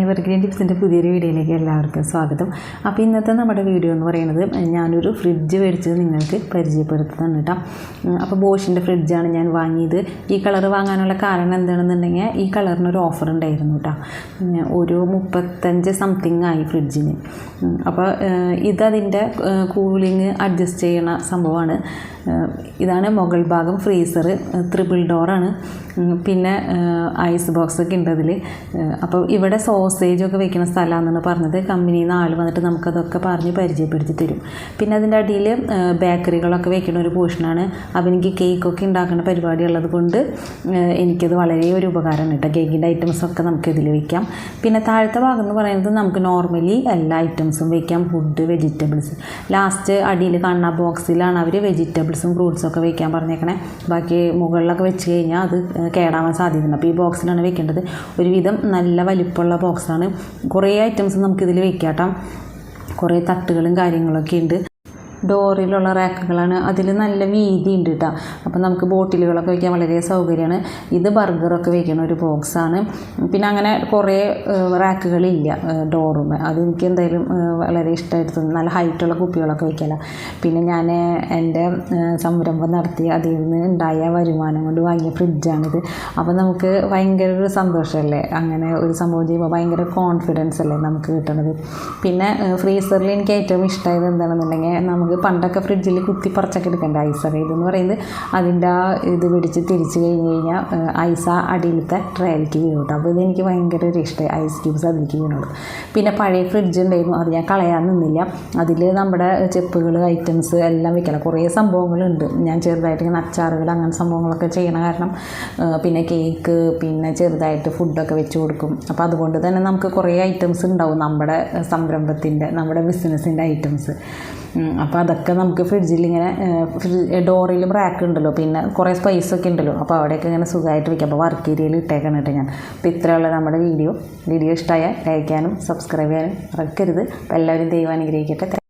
Evergreen ടിപ്സിന്റെ പുതിയൊരു വീഡിയോയിലേക്ക് എല്ലാവർക്കും സ്വാഗതം. അപ്പോൾ ഇന്നത്തെ നമ്മുടെ വീഡിയോ എന്ന് പറയുന്നത് ഞാനൊരു ഫ്രിഡ്ജ് മേടിച്ചത് നിങ്ങൾക്ക് പരിചയപ്പെടുത്തുന്നുണ്ട് കേട്ടോ. അപ്പോൾ ബോഷിന്റെ ഫ്രിഡ്ജാണ് ഞാൻ വാങ്ങിയത്. ഈ കളർ വാങ്ങാനുള്ള കാരണം എന്താണെന്നുണ്ടെങ്കിൽ ഈ കളറിനൊരു ഓഫർ ഉണ്ടായിരുന്നു കേട്ടോ. ഒരു മുപ്പത്തഞ്ച് സംതിങ് ആയി ഫ്രിഡ്ജിന് അപ്പോൾ ഇതതിന്റെ കൂളിങ് അഡ്ജസ്റ്റ് ചെയ്യണ സംഭവമാണ്. ഇതാണ് മുകൾ ഭാഗം ഫ്രീസർ ത്രിബിൾ ഡോറാണ് പിന്നെ ഐസ് ബോക്സ് ഒക്കെ ഉണ്ട് അതിൽ അപ്പോൾ ഇവിടെ സോസേജ് ഒക്കെ വെക്കുന്ന സ്ഥലമാണെന്ന് പറഞ്ഞത്. കമ്പനിയിൽ നിന്ന് ആൾ വന്നിട്ട് നമുക്കതൊക്കെ പറഞ്ഞ് പരിചയപ്പെടുത്തി തരും. പിന്നെ അതിന്റെ അടിയിൽ ബേക്കറികളൊക്കെ വെക്കുന്ന ഒരു പോർഷനാണ് അപ്പം എനിക്ക് കേക്കൊക്കെ ഉണ്ടാക്കുന്ന പരിപാടി ഉള്ളത് കൊണ്ട് എനിക്കത് വളരെ ഒരു ഉപകാരമാണ് കേട്ടോ. കേക്കിന്റെ ഐറ്റംസൊക്കെ നമുക്ക് ഇതിൽ വെക്കാം. പിന്നെ താഴത്തെ ഭാഗം എന്ന് പറയുന്നത് നമുക്ക് നോർമലി എല്ലാ ഐറ്റംസും വെക്കാം. ഫുഡ് വെജിറ്റബിൾസ് ലാസ്റ്റ് അടിയിൽ കാണുന്ന ബോക്സിലാണ് അവർ വെജിറ്റബിൾസും ഫ്രൂട്ട്സും ഒക്കെ വെക്കാൻ പറഞ്ഞേക്കണേ. ബാക്കി മുകളിലൊക്കെ വെച്ച് കഴിഞ്ഞാൽ അത് കേടാവാൻ സാധ്യതയുണ്ട്. അപ്പോൾ ഈ ബോക്സിലാണ് വെക്കേണ്ടത്. ഒരുവിധം നല്ല വലിപ്പമുള്ള ബോക്സാണ് കുറേ ഐറ്റംസ് നമുക്കിതിൽ വെക്കാം കേട്ടോ കുറേ തട്ടുകളും കാര്യങ്ങളൊക്കെ ഉണ്ട് ഡോറിലുള്ള റാക്കുകളാണ്. അതിൽ നല്ല വീതി ഉണ്ട് കേട്ടോ അപ്പോൾ നമുക്ക് ബോട്ടിലുകളൊക്കെ വയ്ക്കാൻ വളരെ സൗകര്യമാണ്. ഇത് ബർഗറൊക്കെ വയ്ക്കുന്ന ഒരു ബോക്സാണ്. പിന്നെ അങ്ങനെ കുറേ റാക്കുകളില്ല ഡോറുമേ. അതെനിക്ക് എന്തായാലും വളരെ ഇഷ്ടമായിട്ട് നല്ല ഹൈറ്റുള്ള കുപ്പികളൊക്കെ വയ്ക്കല പിന്നെ ഞാൻ എന്റെ സംരംഭം നടത്തി അതിൽ നിന്ന് ഉണ്ടായ വരുമാനം കൊണ്ട് വാങ്ങിയ ഫ്രിഡ്ജാണിത്. അപ്പോൾ നമുക്ക് ഭയങ്കര ഒരു സന്തോഷമല്ലേ അങ്ങനെ ഒരു സംഭവം ചെയ്യുമ്പോൾ ഭയങ്കര കോൺഫിഡൻസ് അല്ലേ നമുക്ക് കിട്ടണത്? പിന്നെ ഫ്രീസറിൽ എനിക്ക് ഏറ്റവും ഇഷ്ടമായത് എന്താണെന്നുണ്ടെങ്കിൽ നമുക്ക് പണ്ടൊക്കെ ഫ്രിഡ്ജിൽ കുത്തി പറിച്ചൊക്കെ എടുക്കേണ്ട? ഐസൊക്കെ ഇതെന്ന് പറയുന്നത്. അതിന്റെ ആ ഇത് പിടിച്ച് തിരിച്ച് കഴിഞ്ഞ് കഴിഞ്ഞാൽ ഐസ അടിയിലത്തെ ട്രയലിക്ക് വീണു കേട്ടോ അപ്പോൾ ഇതെനിക്ക് ഭയങ്കര ഒരു ഇഷ്ടമായി ഐസ് ക്യൂബ്സ് അതിലേക്ക് വീണോളൂ പിന്നെ പഴയ ഫ്രിഡ്ജ് ഉണ്ടായിരുന്നു അത് ഞാൻ കളയാൻ നിന്നില്ല. അതിൽ നമ്മുടെ ചെപ്പുകൾ ഐറ്റംസ് എല്ലാം വെക്കണം. കുറേ സംഭവങ്ങളുണ്ട്. ഞാൻ ചെറുതായിട്ട് ഇങ്ങനെ അച്ചാറുകൾ അങ്ങനെ സംഭവങ്ങളൊക്കെ ചെയ്യണ കാരണം പിന്നെ കേക്ക് പിന്നെ ചെറുതായിട്ട് ഫുഡൊക്കെ വെച്ച് കൊടുക്കും. അപ്പോൾ അതുകൊണ്ട് തന്നെ നമുക്ക് കുറേ ഐറ്റംസ് ഉണ്ടാവും നമ്മുടെ സംരംഭത്തിന്റെ നമ്മുടെ ബിസിനസ്സിന്റെ ഐറ്റംസ്. അപ്പോൾ അതൊക്കെ നമുക്ക് ഫ്രിഡ്ജിൽ ഇങ്ങനെ ഡോറിലും റാക്ക് ഉണ്ടല്ലോ പിന്നെ കുറേ സ്പൈസ് ഒക്കെ ഉണ്ടല്ലോ അപ്പോൾ അവിടെയൊക്കെ ഇങ്ങനെ സുഖമായിട്ട് വെക്കാം അപ്പോൾ വർക്ക് ഏരിയയിൽ ഇട്ടേക്കണം കേട്ടോ ഞാൻ. അപ്പോൾ ഇത്രയുള്ള നമ്മുടെ വീഡിയോ വീഡിയോ ഇഷ്ടമായാൽ ലൈക്കാനും സബ്സ്ക്രൈബ് ചെയ്യാനും മറക്കരുത്. അപ്പോൾ എല്ലാവരും ദൈവം അനുഗ്രഹിക്കട്ടെ.